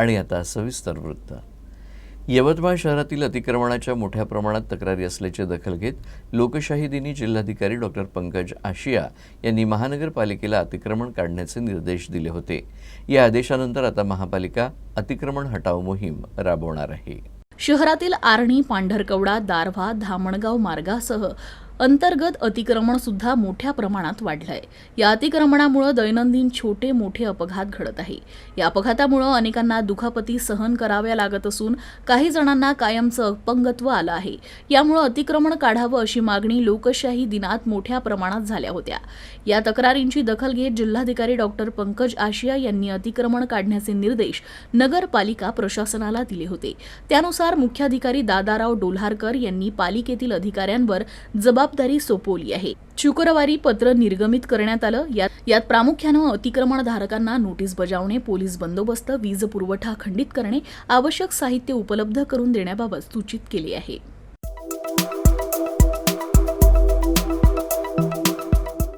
आणि आता सविस्तर वृत्त. यवतमाळ शहरातील अतिक्रमणाच्या मोठ्या प्रमाणात तक्रारी असल्याची दखल घेत लोकशाही दिनी जिल्हाधिकारी डॉक्टर पंकज आशिया यांनी महानगरपालिकेला अतिक्रमण काढण्याचे निर्देश दिले होते. या आदेशानंतर आता महापालिका अतिक्रमण हटाव मोहीम राबवणार आहे. शहरातील आर्णी पांढरकवडा दारव्हा धामणगाव मार्गासह अंतर्गत अतिक्रमण सुद्धा मोठ्या प्रमाणात वाढलंय. या अतिक्रमणामुळे दैनंदिन छोटे मोठे अपघात घडत आहे. या अपघातामुळे अनेकांना दुखापती सहन कराव्या लागत असून काही जणांना कायमचं अपंगत्व आलं आहे. यामुळे अतिक्रमण काढावं अशी मागणी लोकशाही दिनात मोठ्या प्रमाणात झाल्या होत्या. या तक्रारींची दखल घेत जिल्हाधिकारी डॉक्टर पंकज आशिया यांनी अतिक्रमण काढण्याचे निर्देश नगरपालिका प्रशासनाला दिले होते. त्यानुसार मुख्याधिकारी दादाराव डोल्हारकर यांनी पालिकेतील अधिकाऱ्यांवर जबाब जबाबदारी सोपवली आहे. शुक्रवारी पत्र निर्गमित करण्यात आलं. यात यात प्रामुख्यानं अतिक्रमणधारकांना नोटीस बजावणे पोलीस बंदोबस्त वीज पुरवठा खंडित करणे आवश्यक साहित्य उपलब्ध करून देण्याबाबत सूचित केले आहे.